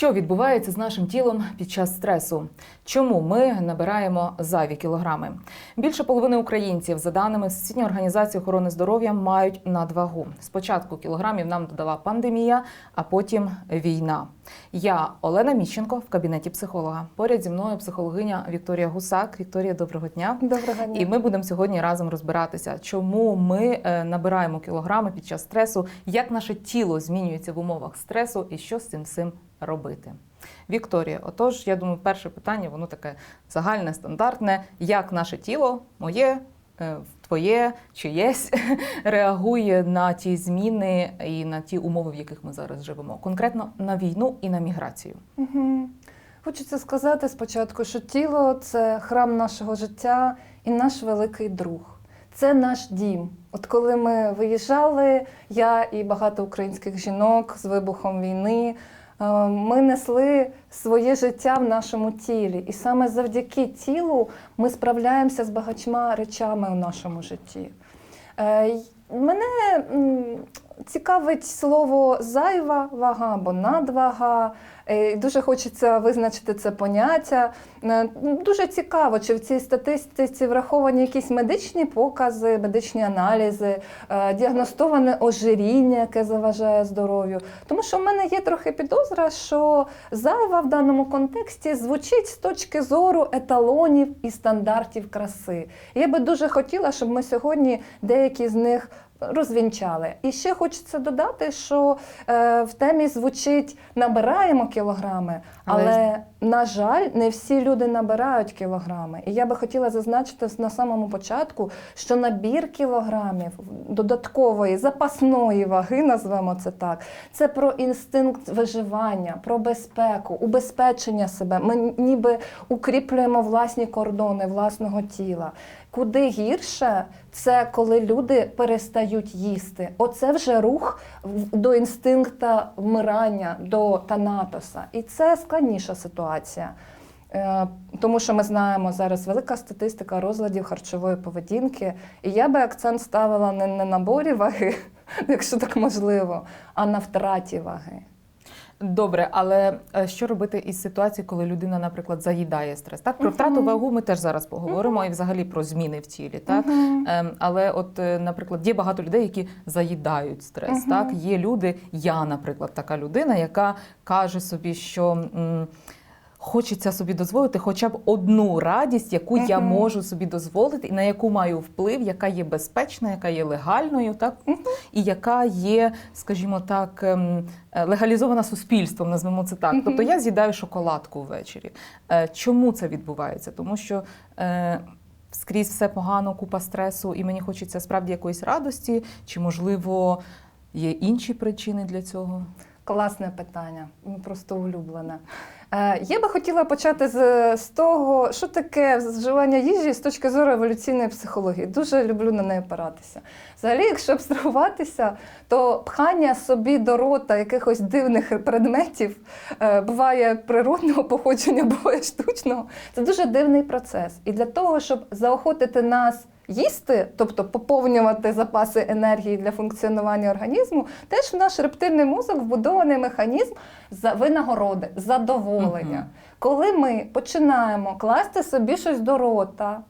Що відбувається з нашим тілом під час стресу? Чому ми набираємо зайві кілограми? Більше половини українців, за даними Всесвітньої організації охорони здоров'я, мають надвагу. Спочатку кілограмів нам додала пандемія, а потім війна. Я Олена Міщенко в кабінеті психолога. Поряд зі мною психологиня Вікторія Гусак. Вікторія, доброго дня. Доброго дня. І ми будемо сьогодні разом розбиратися, чому ми е, набираємо кілограми під час стресу, як наше тіло змінюється в умовах стресу і що з цим всім робити. Вікторія, отож, я думаю, перше питання, воно таке загальне, стандартне. Як наше тіло, моє, е, твоє, чиєсь, реагує на ті зміни і на ті умови, в яких ми зараз живемо, конкретно на війну і на міграцію. Угу. Хочеться сказати спочатку, що тіло це храм нашого життя і наш великий друг. Це наш дім. От коли ми виїжджали, я і багато українських жінок з вибухом війни, ми несли своє життя в нашому тілі. І саме завдяки тілу ми справляємося з багатьма речами у нашому житті. Е, Мене цікавить слово зайва вага або надвага. Е, Дуже хочеться визначити це поняття. Е, Дуже цікаво, чи в цій статистиці враховані якісь медичні покази, медичні аналізи, е, діагностоване ожиріння, яке заважає здоров'ю. Тому що в мене є трохи підозра, що зайва в даному контексті звучить з точки зору еталонів і стандартів краси. Я би дуже хотіла, щоб ми сьогодні деякі з них розвінчали. І ще хочеться додати, що е, в темі звучить набираємо кілограми, Але на жаль, не всі люди набирають кілограми. І я би хотіла зазначити на самому початку, що набір кілограмів додаткової запасної ваги, назвемо це так, це про інстинкт виживання, про безпеку, убезпечення себе. Ми ніби укріплюємо власні кордони власного тіла. Куди гірше це коли люди перестають їсти. Оце вже рух до інстинкта вмирання, до танатоса. І це складніша ситуація. Е, Тому що ми знаємо зараз велика статистика розладів харчової поведінки. І я би акцент ставила не на наборі ваги, якщо так можливо, а на втраті ваги. Добре, але е, що робити із ситуацією, коли людина, наприклад, заїдає стрес? Так, про втрату вагу ми теж зараз поговоримо, і взагалі про зміни в тілі. Так, Ем, але от, е, наприклад, є багато людей, які заїдають стрес. Так, є люди, я, наприклад, така людина, яка каже собі, що. Хочеться собі дозволити хоча б одну радість, яку я можу собі дозволити, і на яку маю вплив, яка є безпечна, яка є легальною, так Мгм. і яка є, скажімо так, ем, е, легалізована суспільством, назвемо це так. Мгм. Тобто я з'їдаю шоколадку ввечері. Е, Чому це відбувається? Тому що е, скрізь все погано, купа стресу, і мені хочеться справді якоїсь радості, чи можливо є інші причини для цього? Класне питання, просто улюблене. Е, я би хотіла почати з, з того, що таке вживання їжі з точки зору еволюційної психології. Дуже люблю на неї опиратися. Взагалі, якщо абстрагуватися, то пхання собі до рота якихось дивних предметів е, буває природного походження, буває штучного. Це дуже дивний процес. І для того, щоб заохотити нас їсти, тобто поповнювати запаси енергії для функціонування організму, теж в наш рептильний мозок вбудований механізм за винагороди, задоволення. Мгм. Коли ми починаємо класти собі щось до рота,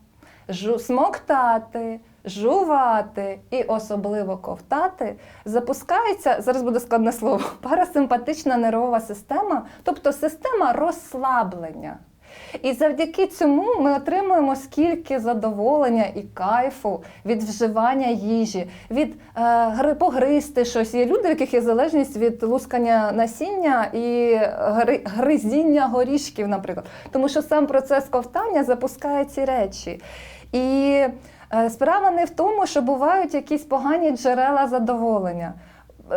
жу, смоктати, жувати і особливо ковтати, запускається, зараз буде складне слово, парасимпатична нервова система, тобто система розслаблення. І завдяки цьому ми отримуємо скільки задоволення і кайфу від вживання їжі, від е, гри погризти щось. Є люди, в яких є залежність від лускання насіння і гри, гризіння горішків, наприклад. Тому що сам процес ковтання запускає ці речі. І е, справа не в тому, що бувають якісь погані джерела задоволення.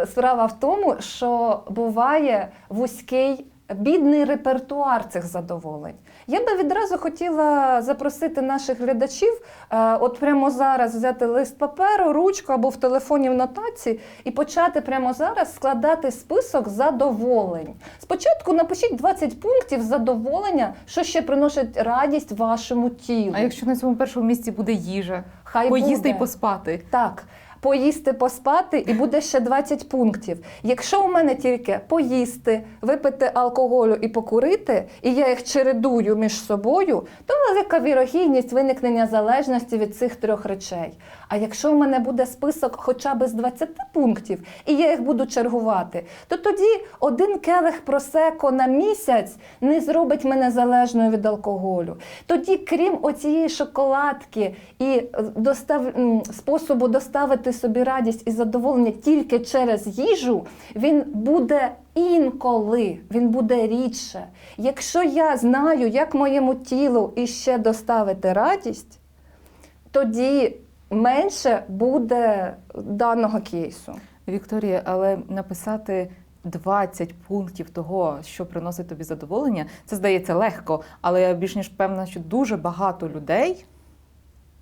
Справа в тому, що буває вузький бідний репертуар цих задоволень. Я би відразу хотіла запросити наших глядачів, е, от прямо зараз взяти лист паперу, ручку або в телефоні в нотації і почати прямо зараз складати список задоволень. Спочатку напишіть 20 пунктів задоволення, що ще приносить радість вашому тілу. А якщо на цьому першому місці буде їжа, Хай поїсти буде. і поспати? Так. Поїсти, поспати, і буде ще 20 пунктів. Якщо у мене тільки поїсти, випити алкоголю і покурити, і я їх чередую між собою, то велика вірогідність виникнення залежності від цих трьох речей. А якщо у мене буде список хоча б з 20 пунктів, і я їх буду чергувати, то тоді один келих просеко на місяць не зробить мене залежною від алкоголю. Тоді, крім оцієї шоколадки і е, достав... способу доставити собі радість і задоволення тільки через їжу, він буде інколи, він буде рідше. Якщо я знаю, як моєму тілу іще доставити радість, тоді менше буде даного кейсу. Вікторія, але написати 20 пунктів того, що приносить тобі задоволення, це здається легко, але я більш ніж певна, що дуже багато людей.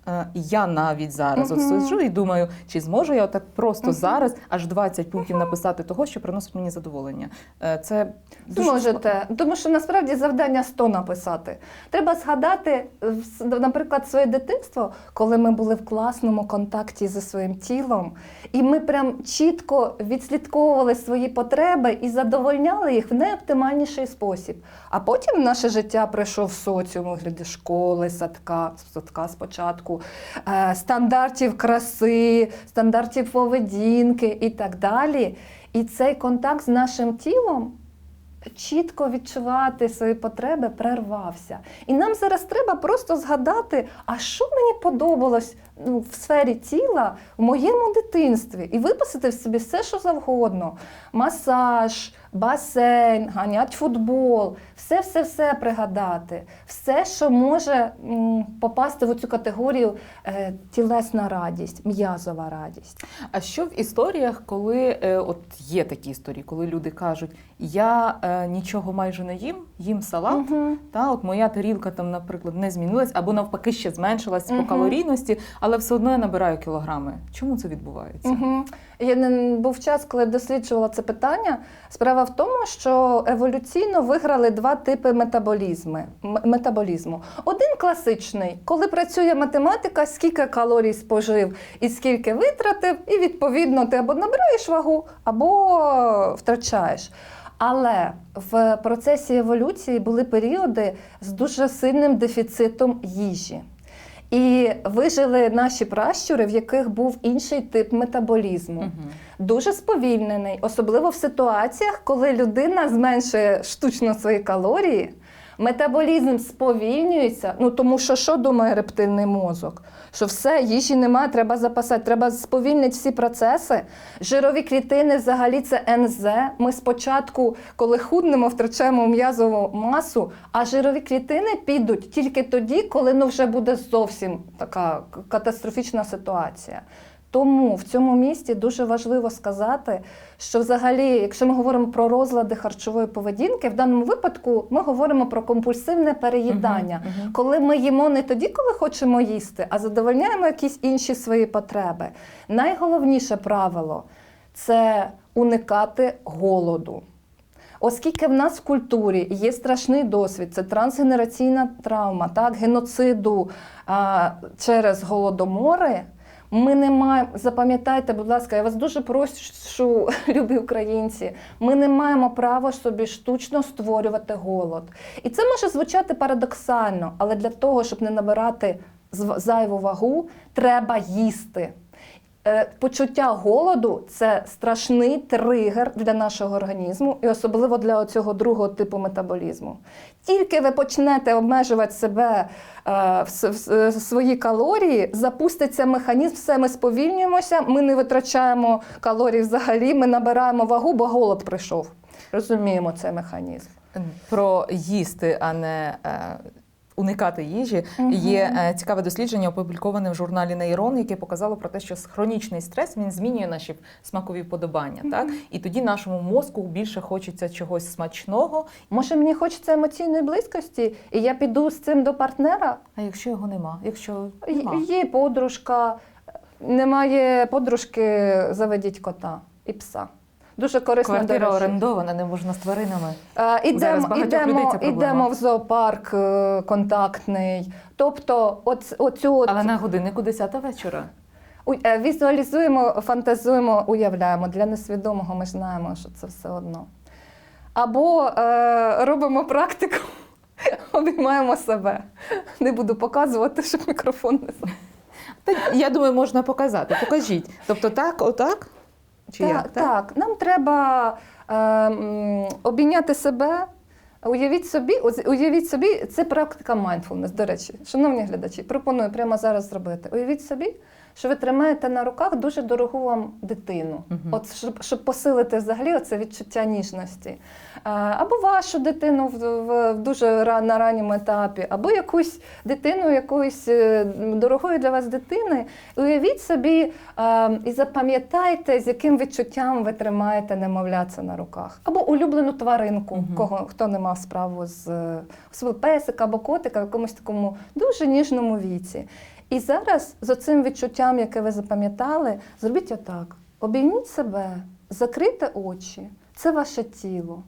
Е, Я навіть зараз Мгм. от сиджу і думаю, чи зможу я так просто Мгм. зараз аж 20 пунктів написати того, що приносить мені задоволення. Е, Це дуже тому що насправді завдання 100 написати. Треба згадати, е, наприклад, своє дитинство, коли ми були в класному контакті зі своїм тілом, і ми прям чітко відслідковували свої потреби і задовольняли їх в найоптимальніший спосіб. А потім наше життя прийшов соціум, у вигляді школи, садка, садка спочатку, е, стандартів краси, стандартів поведінки і так далі. І цей контакт з нашим тілом чітко відчувати свої потреби перервався. І нам зараз треба просто згадати, а що мені подобалось ну, в сфері тіла в моєму дитинстві, і виписати в собі все, що завгодно: масаж, басейн, ганять футбол, все, все, все пригадати, все, що може попасти в цю категорію е, тілесна радість, м'язова радість. А що в історіях, коли е, от є такі історії, коли люди кажуть, я е, нічого майже не їм, їм салат. Мгм. Та от моя тарілка там, наприклад, не змінилась або навпаки ще зменшилась Мгм. по калорійності, але все одно я набираю кілограми. Чому це відбувається? Угу. Я не був час, коли досліджувала це питання. Справа в тому, що еволюційно виграли два типи метаболізми. метаболізму. Один класичний, коли працює математика, скільки калорій спожив і скільки витратив, і відповідно ти або набираєш вагу, або втрачаєш. Але в процесі еволюції були періоди з дуже сильним дефіцитом їжі. І вижили наші пращури, в яких був інший тип метаболізму, угу. дуже сповільнений, особливо в ситуаціях, коли людина зменшує штучно свої калорії. Метаболізм сповільнюється, ну тому що що думає рептильний мозок? Що все, їжі немає, треба запасати, треба сповільнити всі процеси. Жирові клітини взагалі це НЗ. Ми спочатку, коли худнемо, втрачаємо м'язову масу, а жирові клітини підуть тільки тоді, коли ну вже буде зовсім така катастрофічна ситуація. Тому в цьому місті дуже важливо сказати, що взагалі, якщо ми говоримо про розлади харчової поведінки, в даному випадку ми говоримо про компульсивне переїдання, Мгм, мгм. коли ми їмо не тоді, коли хочемо їсти, а задовольняємо якісь інші свої потреби. Найголовніше правило це уникати голоду. Оскільки в нас в культурі є страшний досвід, це трансгенераційна травма, так, геноциду а, через голодомори. Ми не маємо, запам'ятайте, будь ласка, я вас дуже прошу, любі українці, ми не маємо права собі штучно створювати голод. І це може звучати парадоксально, але для того, щоб не набирати зайву вагу, треба їсти. Е, Почуття голоду це страшний тригер для нашого організму, і особливо для цього другого типу метаболізму. Тільки ви почнете обмежувати себе е, в в свої калорії, запуститься механізм, все ми сповільнюємося, ми не витрачаємо калорії взагалі, ми набираємо вагу, бо голод прийшов. Розуміємо цей механізм. Про їсти, а не е, уникати їжі. Є е, цікаве дослідження, опубліковане в журналі Нейрон, яке показало про те, що хронічний стрес він змінює наші смакові вподобання. Так і тоді нашому мозку більше хочеться чогось смачного. Може, мені хочеться емоційної близькості, і я піду з цим до партнера, А якщо його нема, якщо нема. Є подружка, немає подружки, заведіть кота і пса. Дуже корисно. квартира до орендована, не можна з тваринами. Е, Ідемо, ідемо, ідемо в зоопарк е, контактний. Тобто, оц, оцю от, Але на годиннику 10 вечора. Е, Візуалізуємо, фантазуємо, уявляємо. Для несвідомого ми ж знаємо, що це все одно. Або е, робимо практику, обіймаємо себе. Не буду показувати, щоб мікрофон не я думаю, можна показати. Покажіть. Тобто так, отак? Чи так, як? так, нам треба е, обійняти себе. Уявіть собі, уявіть собі, це практика mindfulness, до речі. Шановні глядачі, пропоную прямо зараз зробити. Уявіть собі, що ви тримаєте на руках дуже дорогу вам дитину, Мгм. от щоб, щоб посилити взагалі це відчуття ніжності. Або вашу дитину в, в, в дуже на ранньому етапі, або якусь дитину, якоїсь е, дорогої для вас дитини. Уявіть собі і запам'ятайте, з яким відчуттям ви тримаєте немовляця на руках, або улюблену тваринку, Мгм. кого хто не мав справу з е, свого песика або котика в якомусь такому дуже ніжному віці. І зараз з оцим відчуттям, яке ви запам'ятали, зробіть отак: обійміть себе, закрийте очі. Це ваше тіло.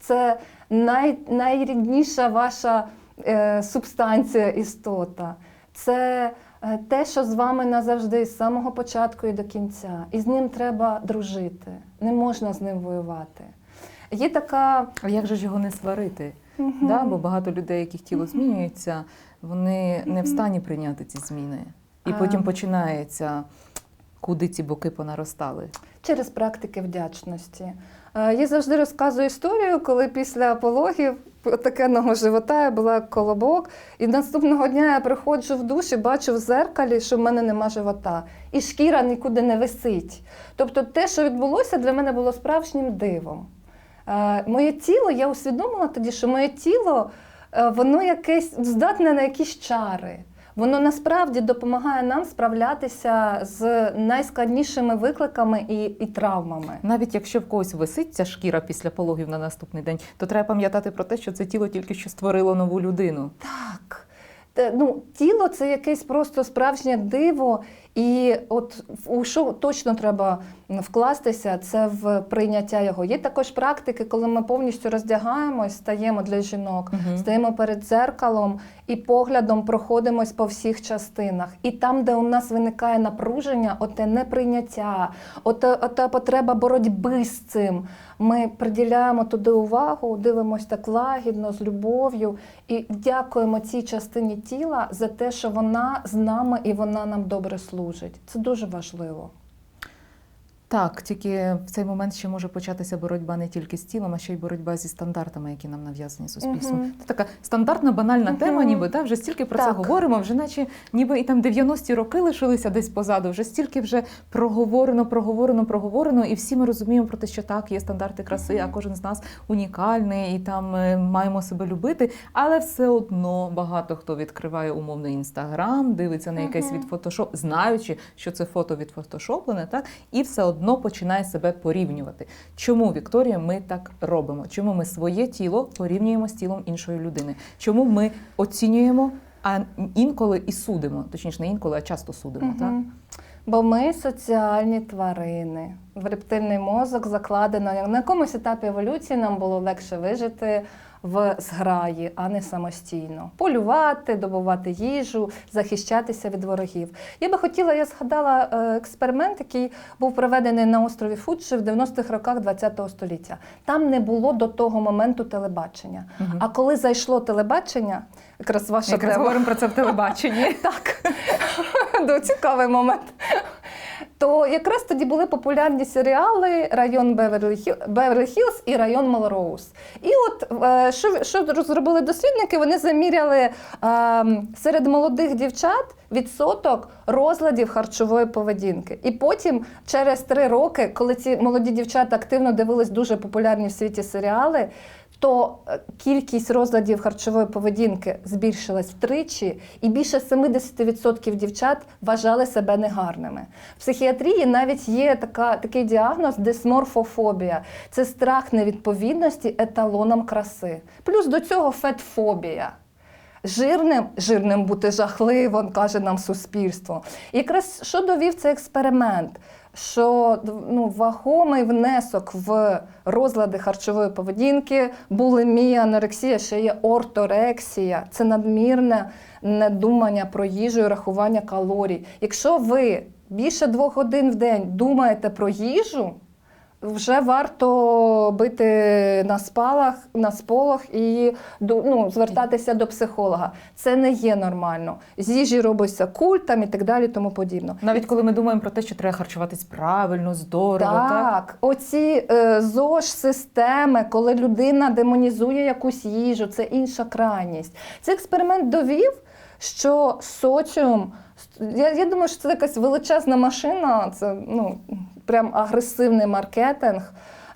Це най, найрідніша ваша е, субстанція, істота. Це е, те, що з вами назавжди з самого початку і до кінця. І з ним треба дружити. Не можна з ним воювати. Є така. А як же ж його не сварити? Мгм. Да? Бо багато людей, яких тіло змінюється, вони не в стані прийняти ці зміни. І потім починається, куди ці боки понаростали. Через практики вдячності. Е, Я завжди розказую історію, коли після пологів отакенного живота я була колобок, і наступного дня я приходжу в душ і бачу в зеркалі, що в мене нема живота, і шкіра нікуди не висить. Тобто те, що відбулося, для мене було справжнім дивом. Е, Моє тіло, я усвідомила тоді, що моє тіло воно якесь здатне на якісь чари. Воно насправді допомагає нам справлятися з найскладнішими викликами і, і травмами. Навіть якщо в когось висить ця шкіра після пологів на наступний день, то треба пам'ятати про те, що це тіло тільки що створило нову людину. Так. Ну, тіло це якесь просто справжнє диво, і от у що точно треба вкластися, це в прийняття його. Є також практики, коли ми повністю роздягаємось, стаємо для жінок, Мгм. стаємо перед дзеркалом і поглядом проходимось по всіх частинах. І там, де у нас виникає напруження, оте неприйняття, оте, ота потреба боротьби з цим. Ми приділяємо туди увагу, дивимося так лагідно, з любов'ю і дякуємо цій частині тіла за те, що вона з нами і вона нам добре служить. Це дуже важливо. Так, тільки в цей момент ще може початися боротьба не тільки з тілом, а ще й боротьба зі стандартами, які нам нав'язані суспільством. Мгм. Це така стандартна банальна Мгм. тема, ніби та вже стільки про це говоримо, вже наче ніби і там 90-ті роки лишилися десь позаду. Вже стільки вже проговорено, проговорено, проговорено, і всі ми розуміємо про те, що так, є стандарти краси, а кожен з нас унікальний, і там е, маємо себе любити. Але все одно багато хто відкриває умовний інстаграм, дивиться на якесь Мгм. від фотошоп, знаючи, що це фото відфотошоплене, так і все одно починає себе порівнювати. Чому Вікторія ми так робимо? Чому ми своє тіло порівнюємо з тілом іншої людини? Чому ми оцінюємо, а інколи і судимо? Точніше, не інколи, а часто судимо. Так? Бо ми соціальні тварини. В рептильний мозок закладено на якомусь етапі еволюції нам було легше вижити в зграї, а не самостійно. Полювати, добувати їжу, захищатися від ворогів. Я би хотіла, я згадала е, експеримент, який був проведений на острові Фуджи в 90-х роках ХХ століття. Там не було до того моменту телебачення. Мгм. А коли зайшло телебачення, якраз ваша Якраз тема, говоримо про це в телебаченні. так, цікавий момент. То якраз тоді були популярні серіали Район Беверлі Хілз і район Мелроуз. І от е, що, що зробили дослідники? Вони заміряли е, серед молодих дівчат відсоток розладів харчової поведінки. І потім, через три роки, коли ці молоді дівчата активно дивились дуже популярні в світі серіали, то е, кількість розладів харчової поведінки збільшилась втричі, і більше 70% дівчат вважали себе негарними. В психіатрії навіть є така, такий діагноз дисморфофобія. Це страх невідповідності еталонам краси. Плюс до цього фетфобія. Жирним, жирним бути жахливо, каже нам суспільство. І якраз що довів цей експеримент? Що ну, вагомий внесок в розлади харчової поведінки, булимія, анорексія, ще є орторексія. Це надмірне недумання про їжу і рахування калорій. Якщо ви більше двох годин в день думаєте про їжу, вже варто бити на спалах, на сполох і ну, звертатися до психолога. Це не є нормально. З їжі робиться культ там і так далі, тому подібно. Навіть коли ми думаємо про те, що треба харчуватись правильно, здорово, так? Так, оці е, ЗОЖ системи, коли людина демонізує якусь їжу, це інша крайність. Цей експеримент довів, що соціум. Я, я думаю, що це якась величезна машина, це ну, прям агресивний маркетинг.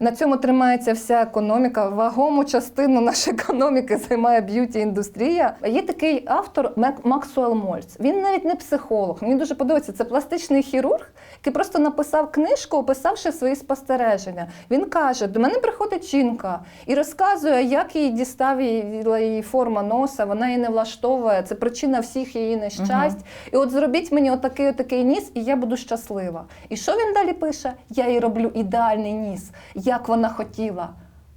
На цьому тримається вся економіка. Вагому частину нашої економіки займає б'юті-індустрія. Є такий автор Мак- Максуел Мольц. Він навіть не психолог. Мені дуже подобається. Це пластичний хірург, який просто написав книжку, описавши свої спостереження. Він каже: до мене приходить жінка і розказує, як їй дістав її, її форма носа, вона її не влаштовує. Це причина всіх її нещасть. І от зробіть мені отакий отакий ніс, і я буду щаслива. І що він далі пише? Я їй роблю ідеальний ніс, як вона хотіла.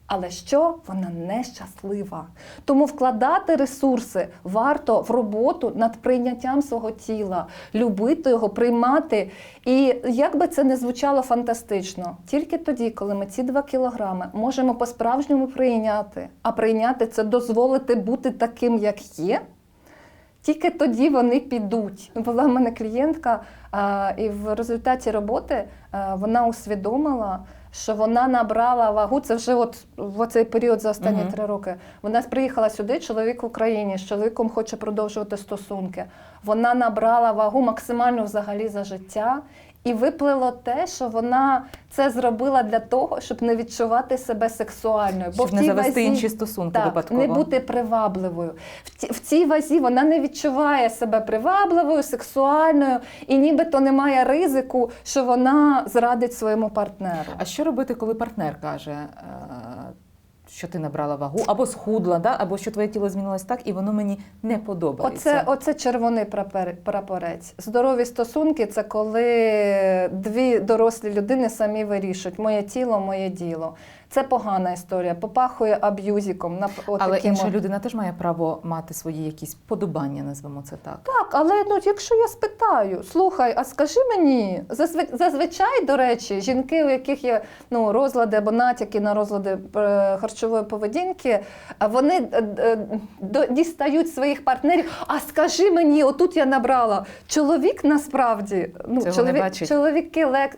Але що вона не щаслива. Тому вкладати ресурси варто в роботу над прийняттям свого тіла, любити його, приймати. І як би це не звучало фантастично, тільки тоді, коли ми ці два кілограми можемо по-справжньому прийняти, а прийняти це дозволити бути таким, як є. Тільки тоді вони підуть. Була в мене клієнтка, і в результаті роботи вона усвідомила, що вона набрала вагу. Це вже от в цей період за останні Мгм. три роки. Вона приїхала сюди, чоловік в Україні, з чоловіком хоче продовжувати стосунки. Вона набрала вагу максимально взагалі за життя. І виплило те, що вона це зробила для того, щоб не відчувати себе сексуальною. Щоб в не завести вазі- інші стосунки так, випадково. не бути привабливою. В, ті, в цій вазі вона не відчуває себе привабливою, сексуальною, і нібито немає ризику, що вона зрадить своєму партнеру. А що робити, коли партнер каже, е, що ти набрала вагу, або схудла, да? або що твоє тіло змінилось так, і воно мені не подобається? Оце, оце червоний прапер- прапорець. Здорові стосунки це коли дві дорослі людини самі вирішують моє тіло, моє діло. Це погана історія, попахує аб'юзиком. на Але інша людина теж має право мати свої якісь подобання, назвемо це так. Так, але ну, якщо я спитаю, слухай, а скажи мені, зазви- зазвичай, до речі, жінки, у яких є ну, розлади або натяки на розлади е, харчової поведінки, вони е, е, до- дістають своїх партнерів. А скажи мені, отут я набрала. Чоловік насправді, ну, чоловік, чоловіки лек.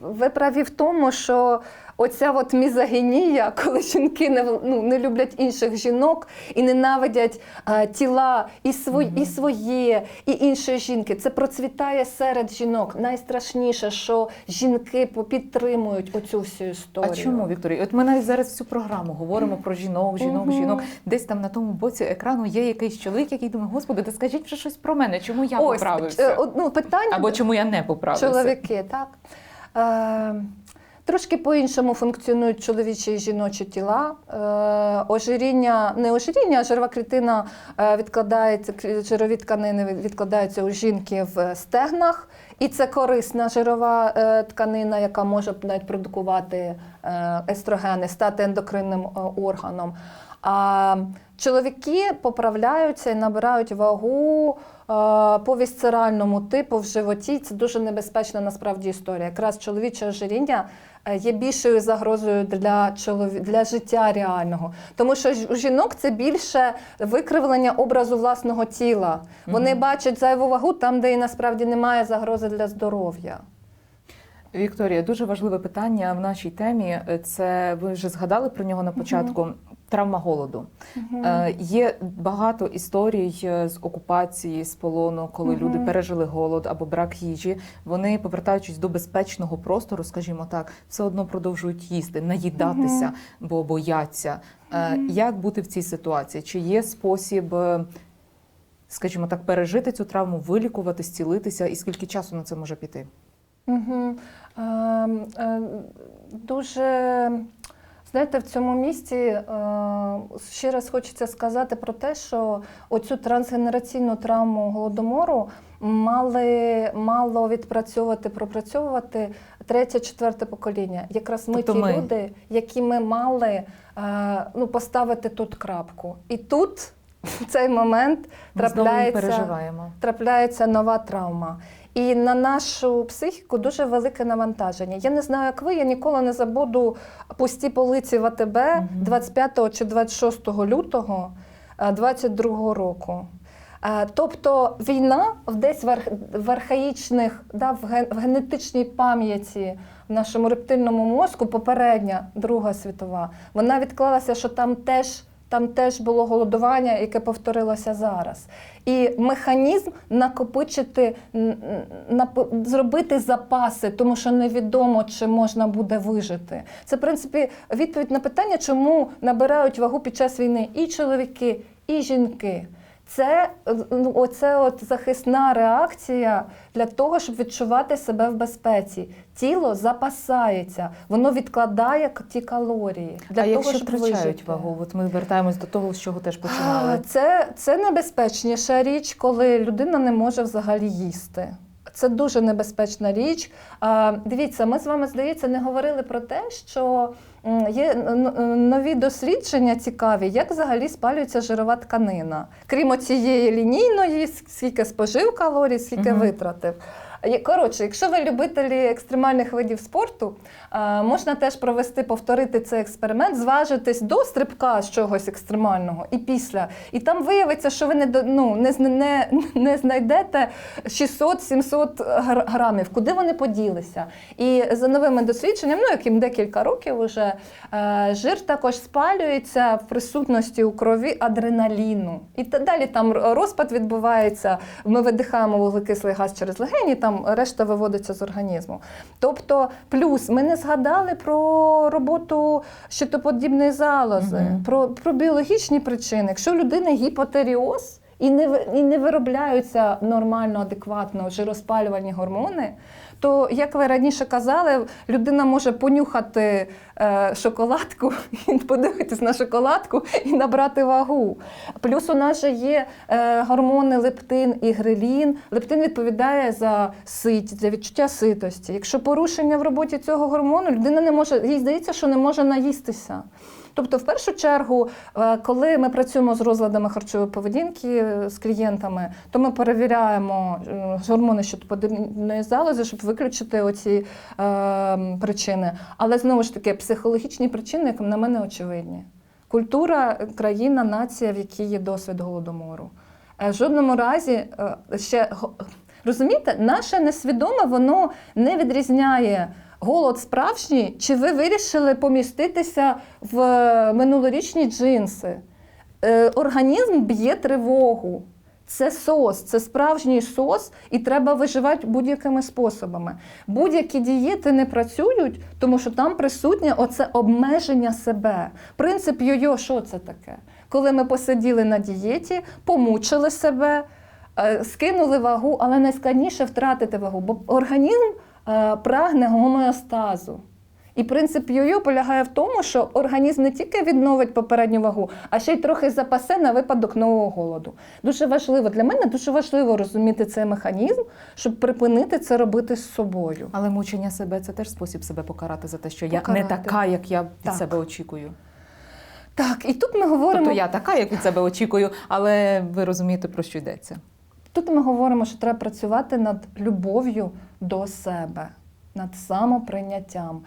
Ви праві в тому, що оця от мізогінія, коли жінки не, ну, не люблять інших жінок і ненавидять е, тіла і, свої, Мгм. і своє, і іншої жінки, це процвітає серед жінок. Найстрашніше, що жінки підтримують оцю всю історію. А чому, Вікторія? От ми навіть зараз всю програму говоримо про жінок, жінок, Мгм. жінок. Десь там на тому боці екрану є якийсь чоловік, який думає, господи, та скажіть вже щось про мене, чому я Ось, поправився? ну, питання Або чому я не поправився? Чоловіки, так. Е, трошки по-іншому функціонують чоловічі і жіночі тіла. Е, ожиріння, не ожиріння, а жирова клітина е, відкладається, жирові тканини відкладаються у жінки в стегнах. І це корисна жирова тканина, яка може навіть продукувати естрогени, стати ендокринним органом. А чоловіки поправляються і набирають вагу по вісцеральному типу в животі. Це дуже небезпечна насправді історія. Якраз чоловіче ожиріння е, є більшою загрозою для чолові... для життя реального. Тому що у жінок це більше викривлення образу власного тіла. Вони Мгм. бачать зайву вагу там, де і насправді немає загрози для здоров'я. Вікторія, дуже важливе питання в нашій темі. Це ви вже згадали про нього на початку. Травма голоду. Е, є багато історій е, з окупації, з полону, коли Мгм. люди пережили голод або брак їжі. Вони, повертаючись до безпечного простору, скажімо так, все одно продовжують їсти, наїдатися, Мгм. бо бояться. Е, Мгм. Як бути в цій ситуації? Чи є спосіб, скажімо так, пережити цю травму, вилікувати, зцілитися, і скільки часу на це може піти? Угу. Е, е, дуже. Знаєте, в цьому місці е, ще раз хочеться сказати про те, що оцю трансгенераційну травму голодомору мали мало відпрацьовувати, пропрацьовувати третє, четверте покоління. Якраз ми Тобто ті ми. люди, які ми мали е, ну, поставити тут крапку. І тут в цей момент трапляється трапляється нова травма. І на нашу психіку дуже велике навантаження. Я не знаю, як ви, я ніколи не забуду пусті полиці в АТБ 25 чи 26 лютого 22 року. Е, Тобто війна в десь в, архаїчних, да, в генетичній пам'яті в нашому рептильному мозку, попередня Друга світова, вона відклалася, що там теж. Там теж було голодування, яке повторилося зараз. І механізм накопичити, зробити запаси, тому що невідомо, чи можна буде вижити. Це, в принципі, відповідь на питання, чому набирають вагу під час війни і чоловіки, і жінки. Це ну, оце от захисна реакція для того, щоб відчувати себе в безпеці. Тіло запасається, воно відкладає ті калорії для а того, якщо щоб втрачають вижити. вагу, от ми вертаємось до того, з чого теж починали. Це, це небезпечніша річ, коли людина не може взагалі їсти. Це дуже небезпечна річ. А, дивіться, ми з вами, здається, не говорили про те, що є нові дослідження цікаві, як взагалі спалюється жирова тканина. Крім цієї лінійної, скільки спожив калорій, скільки Мгм. витратив. Є- Коротше, якщо ви любителі екстремальних видів спорту, можна теж провести, повторити цей експеримент, зважитись до стрибка з чогось екстремального і після. І там виявиться, що ви не, ну, не, не, не знайдете 600-700 грамів, куди вони поділися. І за новими дослідженнями, ну яким декілька років уже, е, жир також спалюється в присутності у крові адреналіну. І далі там розпад відбувається. Ми видихаємо вуглекислий газ через легені, там решта виводиться з організму. Тобто, плюс ми не згадали про роботу щитоподібної залози, Мгм. про, про біологічні причини. Якщо у людини гіпотеріоз і не, і не виробляються нормально, адекватно жироспалювальні гормони, то, як ви раніше казали, людина може понюхати е, шоколадку, подивитись на шоколадку і набрати вагу. Плюс у нас же є е, гормони лептин і грелін. Лептин відповідає за сить, за відчуття ситості. Якщо порушення в роботі цього гормону, людина не може, їй здається, що не може наїстися. Тобто, в першу чергу, е, коли ми працюємо з розладами харчової поведінки е, з клієнтами, то ми перевіряємо е, гормони щитоподібної залози, щоб виключити оці причини. Але знову ж таки, психологічні причини, як на мене, очевидні. Культура, країна, нація, в якій є досвід голодомору. В жодному разі ще розумієте, наше несвідоме воно не відрізняє голод справжній, чи ви вирішили поміститися в е, минулорічні джинси. Е, Організм б'є тривогу. Це сос, це справжній сос, і треба виживати будь-якими способами. Будь-які дієти не працюють, тому що там присутнє оце обмеження себе. Принцип йо-йо, що це таке? Коли ми посиділи на дієті, помучили себе, е, скинули вагу, але найскладніше втратити вагу, бо організм прагне гомеостазу. І принцип йо-йо полягає в тому, що організм не тільки відновить попередню вагу, а ще й трохи запасе на випадок нового голоду. Дуже важливо для мене дуже важливо розуміти цей механізм, щоб припинити це робити з собою. Але мучення себе це теж спосіб себе покарати за те, що я не така, як я від Так. себе очікую. Так, і тут ми говоримо. Тобто я така, як від себе очікую, але ви розумієте, про що йдеться. Тут ми говоримо, що треба працювати над любов'ю до себе, над самоприйняттям.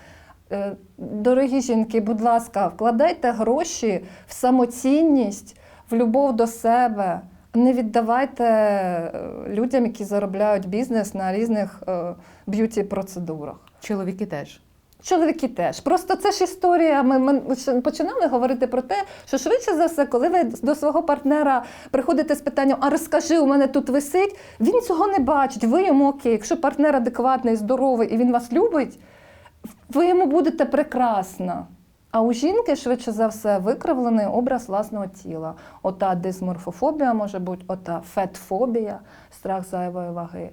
Е, Дорогі жінки, будь ласка, вкладайте гроші в самоцінність, в любов до себе. Не віддавайте е, людям, які заробляють бізнес на різних е, б'юті-процедурах. Чоловіки теж. Чоловіки теж. Просто це ж історія. Ми, ми починали говорити про те, що швидше за все, коли ви до свого партнера приходите з питанням, а розкажи, у мене тут висить, він цього не бачить. Ви йому окей. Якщо партнер адекватний, здоровий і він вас любить, ви йому будете прекрасна. А у жінки, швидше за все, викривлений образ власного тіла. Ота дисморфофобія може бути, ота фетфобія, страх зайвої ваги.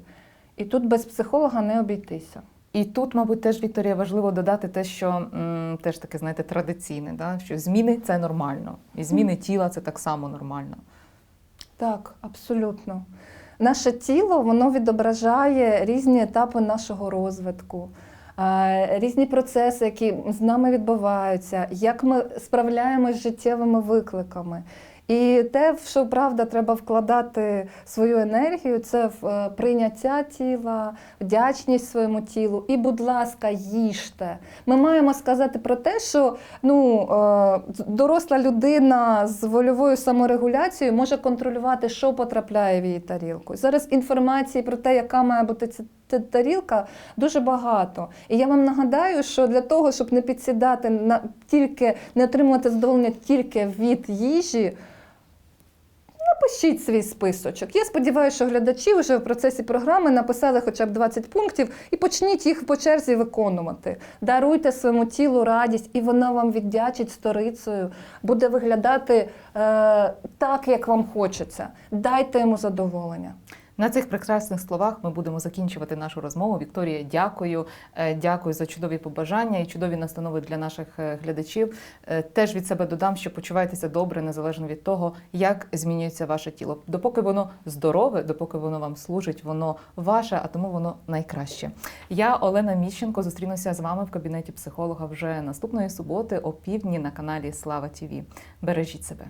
І тут без психолога не обійтися. І тут, мабуть, теж Вікторія важливо додати те, що м, теж таке, знаєте, традиційне, да? що зміни це нормально, і зміни тіла це так само нормально. Так, абсолютно. Наше тіло воно відображає різні етапи нашого розвитку, різні процеси, які з нами відбуваються, як ми справляємося з життєвими викликами. І те, що правда треба вкладати свою енергію, це в е, прийняття тіла, вдячність своєму тілу. І, будь ласка, їжте. Ми маємо сказати про те, що ну, е, доросла людина з вольовою саморегуляцією може контролювати, що потрапляє в її тарілку. Зараз інформації про те, яка має бути ця тарілка, дуже багато. І я вам нагадаю, що для того, щоб не підсідати на тільки не отримувати задоволення тільки від їжі. Напишіть свій списочок. Я сподіваюся, що глядачі вже в процесі програми написали хоча б 20 пунктів і почніть їх по черзі виконувати. Даруйте своєму тілу радість, і вона вам віддячить сторицею, буде виглядати е, так, як вам хочеться. Дайте йому задоволення. На цих прекрасних словах ми будемо закінчувати нашу розмову. Вікторія, дякую. Е, Дякую за чудові побажання і чудові настанови для наших е, глядачів. Е, Теж від себе додам, що почувайтеся добре, незалежно від того, як змінюється ваше тіло. Допоки воно здорове, допоки воно вам служить, воно ваше, а тому воно найкраще. Я Олена Міщенко зустрінуся з вами в кабінеті психолога вже наступної суботи о півдні на каналі Слава ТІВІ. Бережіть себе.